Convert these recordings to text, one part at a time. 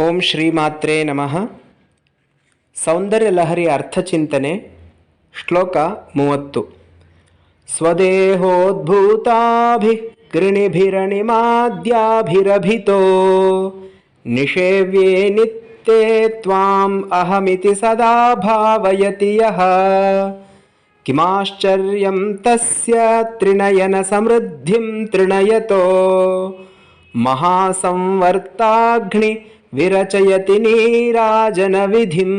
ॐ श्रीमात्रे नमः। सौन्दर्यलहरि अर्थचिन्तने श्लोकमुवत्तु स्वदेहोद्भूताभि कृणिभिरणिमाद्याभिरभितो निषेव्ये नित्ये त्वाम् अहमिति सदा भावयति यः। किमाश्चर्यं तस्य त्रिणयनसमृद्धिं तृणयतो। महासंवर्ताग्नि ವಿರಚಯತಿ ನೀರಾಜನ ವಿಧಿಂ.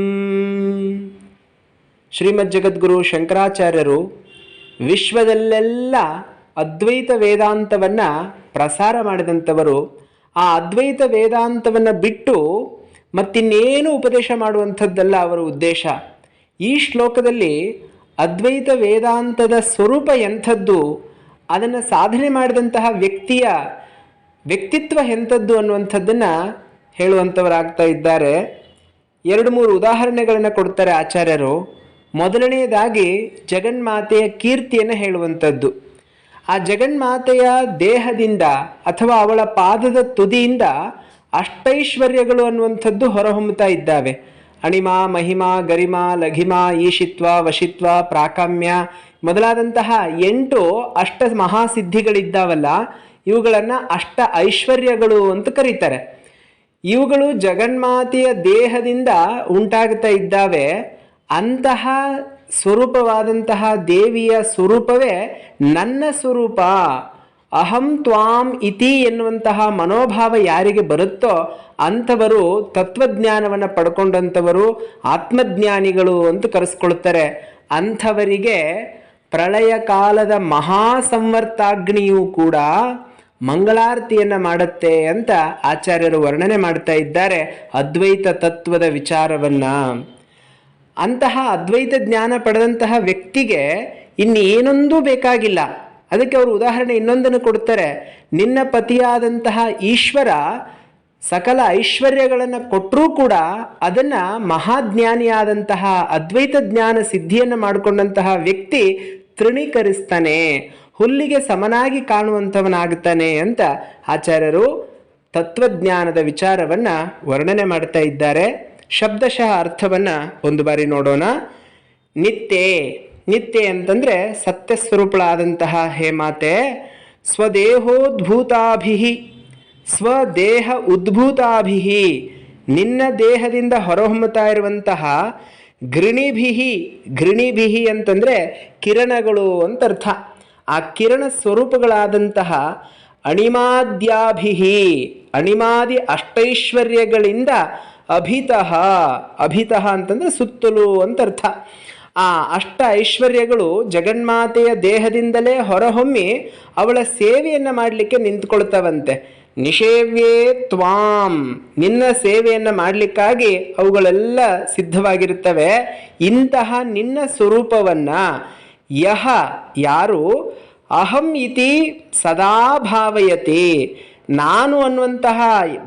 ಶ್ರೀಮದ್ ಜಗದ್ಗುರು ಶಂಕರಾಚಾರ್ಯರು ವಿಶ್ವದಲ್ಲೆಲ್ಲ ಅದ್ವೈತ ವೇದಾಂತವನ್ನು ಪ್ರಸಾರ ಮಾಡಿದಂಥವರು, ಆ ಅದ್ವೈತ ವೇದಾಂತವನ್ನು ಬಿಟ್ಟು ಮತ್ತಿನ್ನೇನು ಉಪದೇಶ ಮಾಡುವಂಥದ್ದಲ್ಲ ಅವರ ಉದ್ದೇಶ. ಈ ಶ್ಲೋಕದಲ್ಲಿ ಅದ್ವೈತ ವೇದಾಂತದ ಸ್ವರೂಪ ಎಂಥದ್ದು, ಅದನ್ನು ಸಾಧನೆ ಮಾಡಿದಂತಹ ವ್ಯಕ್ತಿಯ ವ್ಯಕ್ತಿತ್ವ ಎಂಥದ್ದು ಅನ್ನುವಂಥದ್ದನ್ನು ಹೇಳುವಂಥವರಾಗ್ತಾ ಇದ್ದಾರೆ ಎರಡು ಮೂರು ಉದಾಹರಣೆಗಳನ್ನು ಕೊಡ್ತಾರೆ ಆಚಾರ್ಯರು. ಮೊದಲನೆಯದಾಗಿ ಜಗನ್ಮಾತೆಯ ಕೀರ್ತಿಯನ್ನು ಹೇಳುವಂಥದ್ದು. ಆ ಜಗನ್ಮಾತೆಯ ದೇಹದಿಂದ ಅಥವಾ ಅವಳ ಪಾದದ ತುದಿಯಿಂದ ಅಷ್ಟೈಶ್ವರ್ಯಗಳು ಅನ್ನುವಂಥದ್ದು ಹೊರಹೊಮ್ಮುತ್ತಾ ಇದ್ದಾವೆ. ಅಣಿಮಾ, ಮಹಿಮಾ, ಗರಿಮಾ, ಲಘಿಮಾ, ಈಶಿತ್ವ, ವಶಿತ್ವ, ಪ್ರಾಕಾಮ್ಯ ಮೊದಲಾದಂತಹ ಎಂಟು ಅಷ್ಟ ಮಹಾಸಿದ್ಧಿಗಳಿದ್ದಾವಲ್ಲ, ಇವುಗಳನ್ನು ಅಷ್ಟ ಐಶ್ವರ್ಯಗಳು ಅಂತ ಕರೀತಾರೆ. ಇವುಗಳು ಜಗನ್ಮಾತೆಯ ದೇಹದಿಂದ ಉಂಟಾಗ್ತಾ ಇದ್ದಾವೆ. ಅಂತಹ ಸ್ವರೂಪವಾದಂತಹ ದೇವಿಯ ಸ್ವರೂಪವೇ ನನ್ನ ಸ್ವರೂಪ. ಅಹಂ ತ್ವಾಂ ಇತಿ ಎನ್ನುವಂತಹ ಮನೋಭಾವ ಯಾರಿಗೆ ಬರುತ್ತೋ ಅಂಥವರು ತತ್ವಜ್ಞಾನವನ್ನು ಪಡ್ಕೊಂಡಂಥವರು ಆತ್ಮಜ್ಞಾನಿಗಳು ಅಂತ ಕರೆಸ್ಕೊಳ್ತಾರೆ. ಅಂಥವರಿಗೆ ಪ್ರಳಯ ಕಾಲದ ಮಹಾ ಸಂವರ್ತಾಗ್ನಿಯೂ ಕೂಡ ಮಂಗಳಾರತಿಯನ್ನು ಮಾಡುತ್ತೆ ಅಂತ ಆಚಾರ್ಯರು ವರ್ಣನೆ ಮಾಡ್ತಾ ಇದ್ದಾರೆ ಅದ್ವೈತ ತತ್ವದ ವಿಚಾರವನ್ನು. ಅಂತಹ ಅದ್ವೈತ ಜ್ಞಾನ ಪಡೆದಂತಹ ವ್ಯಕ್ತಿಗೆ ಇನ್ನೇನೊಂದೂ ಬೇಕಾಗಿಲ್ಲ. ಅದಕ್ಕೆ ಅವರು ಉದಾಹರಣೆ ಇನ್ನೊಂದನ್ನು ಕೊಡ್ತಾರೆ. ನಿನ್ನ ಪತಿಯಾದಂತಹ ಈಶ್ವರ ಸಕಲ ಐಶ್ವರ್ಯಗಳನ್ನು ಕೊಟ್ಟರೂ ಕೂಡ ಅದನ್ನು ಮಹಾಜ್ಞಾನಿಯಾದಂತಹ ಅದ್ವೈತ ಜ್ಞಾನ ಸಿದ್ಧಿಯನ್ನು ಮಾಡಿಕೊಂಡಂತಹ ವ್ಯಕ್ತಿ ತೃಣೀಕರಿಸ್ತಾನೆ, ಹುಲ್ಲಿಗೆ ಸಮನಾಗಿ ಕಾಣುವಂಥವನಾಗುತ್ತಾನೆ ಅಂತ ಆಚಾರ್ಯರು ತತ್ವಜ್ಞಾನದ ವಿಚಾರವನ್ನು ವರ್ಣನೆ ಮಾಡ್ತಾ ಇದ್ದಾರೆ. ಶಬ್ದಶಃ ಅರ್ಥವನ್ನು ಒಂದು ಬಾರಿ ನೋಡೋಣ. ನಿತ್ಯ, ನಿತ್ಯೆ ಅಂತಂದರೆ ಹೇ ಮಾತೆ ಸ್ವದೇಹೋದ್ಭೂತಾಭಿ ಸ್ವದೇಹ ಉದ್ಭೂತಾಭಿಹಿ, ನಿನ್ನ ದೇಹದಿಂದ ಹೊರಹೊಮ್ಮುತ್ತಾ ಇರುವಂತಹ ಗೃಣಿಭಿಹಿ ಗೃಣಿಭಿಹಿ ಅಂತಂದರೆ ಕಿರಣಗಳು ಅಂತ ಅರ್ಥ ಆ ಕಿರಣ ಸ್ವರೂಪಗಳಾದಂತಹ ಅಣಿಮಾದ್ಯಾಭಿಹಿ ಅಣಿಮಾದಿ ಅಷ್ಟೈಶ್ವರ್ಯಗಳಿಂದ ಅಭಿತಃ ಅಭಿತಃ ಅಂತಂದರೆ ಸುತ್ತಲೂ ಅಂತ ಅರ್ಥ ಆ ಅಷ್ಟ ಐಶ್ವರ್ಯಗಳು ಜಗನ್ಮಾತೆಯ ದೇಹದಿಂದಲೇ ಹೊರಹೊಮ್ಮಿ ಅವಳ ಸೇವೆಯನ್ನು ಮಾಡಲಿಕ್ಕೆ ನಿಂತ್ಕೊಳ್ತವಂತೆ. ನಿಷೇವ್ಯೇ ತ್ವಾಂ. ನಿನ್ನ ಸೇವೆಯನ್ನು ಮಾಡಲಿಕ್ಕಾಗಿ ಅವುಗಳೆಲ್ಲ ಸಿದ್ಧವಾಗಿರುತ್ತವೆ. ಇಂತಹ ನಿನ್ನ ಸ್ವರೂಪವನ್ನು ಯಹ ಯಾರು? ಅಹಂ ಇತಿ ಸದಾ ಭಾವಯತಿ. ನಾನು ಅನ್ನುವಂತಹ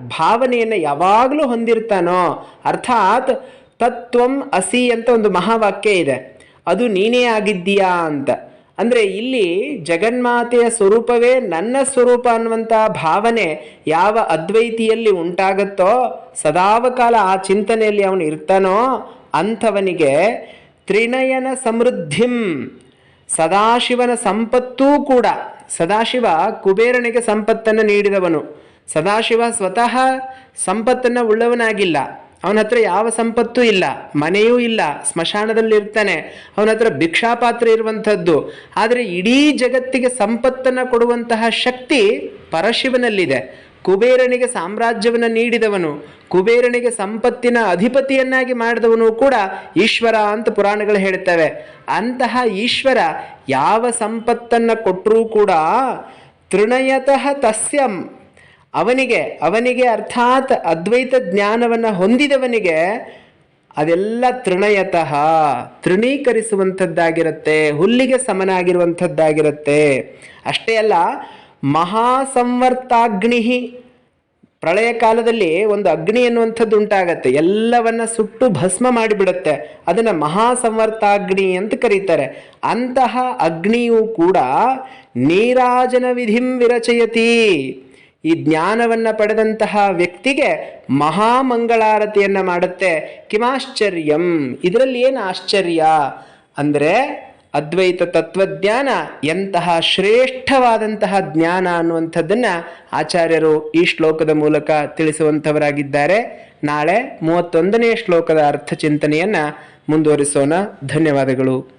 ಭಾವನೆಯನ್ನು ಯಾವಾಗಲೂ ಹೊಂದಿರ್ತಾನೋ, ಅರ್ಥಾತ್ ತತ್ವಂ ಅಸಿ ಅಂತ ಒಂದು ಮಹಾವಾಕ್ಯ ಇದೆ. ಅದು ನೀನೇ ಆಗಿದ್ದೀಯಾ ಅಂತ. ಅಂದರೆ ಇಲ್ಲಿ ಜಗನ್ಮಾತೆಯ ಸ್ವರೂಪವೇ ನನ್ನ ಸ್ವರೂಪ ಅನ್ನುವಂಥ ಭಾವನೆ ಯಾವ ಅದ್ವೈತಿಯಲ್ಲಿ ಉಂಟಾಗುತ್ತೋ, ಸದಾವಕಾಲ ಆ ಚಿಂತನೆಯಲ್ಲಿ ಅವನು ಇರ್ತಾನೋ, ಅಂಥವನಿಗೆ ತ್ರಿನಯನ ಸಮೃದ್ಧಿಂ, ಸದಾಶಿವನ ಸಂಪತ್ತೂ ಕೂಡ, ಸದಾಶಿವ ಕುಬೇರನಿಗೆ ಸಂಪತ್ತನ್ನು ನೀಡಿದವನು. ಸದಾಶಿವ ಸ್ವತಃ ಸಂಪತ್ತನ್ನು ಉಳ್ಳವನಾಗಿಲ್ಲ. ಅವನ ಹತ್ರ ಯಾವ ಸಂಪತ್ತೂ ಇಲ್ಲ, ಮನೆಯೂ ಇಲ್ಲ ಸ್ಮಶಾನದಲ್ಲಿ ಇರ್ತಾನೆ ಅವನ ಹತ್ರ ಭಿಕ್ಷಾಪಾತ್ರ ಇರುವಂಥದ್ದು. ಆದರೆ ಇಡೀ ಜಗತ್ತಿಗೆ ಸಂಪತ್ತನ್ನು ಕೊಡುವಂತಹ ಶಕ್ತಿ ಪರಶಿವನಲ್ಲಿದೆ. ಕುಬೇರನಿಗೆ ಸಾಮ್ರಾಜ್ಯವನ್ನು ನೀಡಿದವನು, ಕುಬೇರನಿಗೆ ಸಂಪತ್ತಿನ ಅಧಿಪತಿಯನ್ನಾಗಿ ಮಾಡಿದವನು ಕೂಡ ಈಶ್ವರ ಅಂತ ಪುರಾಣಗಳು ಹೇಳ್ತವೆ. ಅಂತಹ ಈಶ್ವರ ಯಾವ ಸಂಪತ್ತನ್ನು ಕೊಟ್ಟರೂ ಕೂಡ ತೃಣಯತಃ ತಸ್ಯಂ. ಅವನಿಗೆ ಅವನಿಗೆ ಅರ್ಥಾತ್ ಅದ್ವೈತ ಜ್ಞಾನವನ್ನು ಹೊಂದಿದವನಿಗೆ ಅದೆಲ್ಲ ತೃಣಯತಃ, ತೃಣೀಕರಿಸುವಂಥದ್ದಾಗಿರುತ್ತೆ, ಹುಲ್ಲಿಗೆ ಸಮನಾಗಿರುವಂಥದ್ದಾಗಿರುತ್ತೆ. ಅಷ್ಟೇ ಅಲ್ಲ ಮಹಾಸಂವರ್ತಾಗ್ನಿ ಪ್ರಳಯ ಕಾಲದಲ್ಲಿ ಒಂದು ಅಗ್ನಿ ಎನ್ನುವಂಥದ್ದು ಉಂಟಾಗತ್ತೆ. ಎಲ್ಲವನ್ನ ಸುಟ್ಟು ಭಸ್ಮ ಮಾಡಿಬಿಡುತ್ತೆ. ಅದನ್ನು ಮಹಾಸಂವರ್ತಾಗ್ನಿ ಅಂತ ಕರೀತಾರೆ. ಅಂತಹ ಅಗ್ನಿಯೂ ಕೂಡ ನೀರಾಜನ ವಿಧಿಂ ವಿರಚಯತಿ. ಈ ಜ್ಞಾನವನ್ನು ಪಡೆದಂತಹ ವ್ಯಕ್ತಿಗೆ ಮಹಾಮಂಗಳಾರತಿಯನ್ನು ಮಾಡುತ್ತೆ. ಕಿಮಾಶ್ಚರ್ಯಂ. ಇದರಲ್ಲಿ ಏನು ಆಶ್ಚರ್ಯ? ಅಂದರೆ ಅದ್ವೈತ ತತ್ವಜ್ಞಾನ ಎಂತಹ ಶ್ರೇಷ್ಠವಾದಂತಹ ಜ್ಞಾನ ಅನ್ನುವಂಥದ್ದನ್ನು ಆಚಾರ್ಯರು ಈ ಶ್ಲೋಕದ ಮೂಲಕ ತಿಳಿಸುವಂಥವರಾಗಿದ್ದಾರೆ. ನಾಳೆ ಮೂವತ್ತೊಂದನೇ ಶ್ಲೋಕದ ಅರ್ಥ ಚಿಂತನೆಯನ್ನು ಮುಂದುವರಿಸೋಣ. ಧನ್ಯವಾದಗಳು.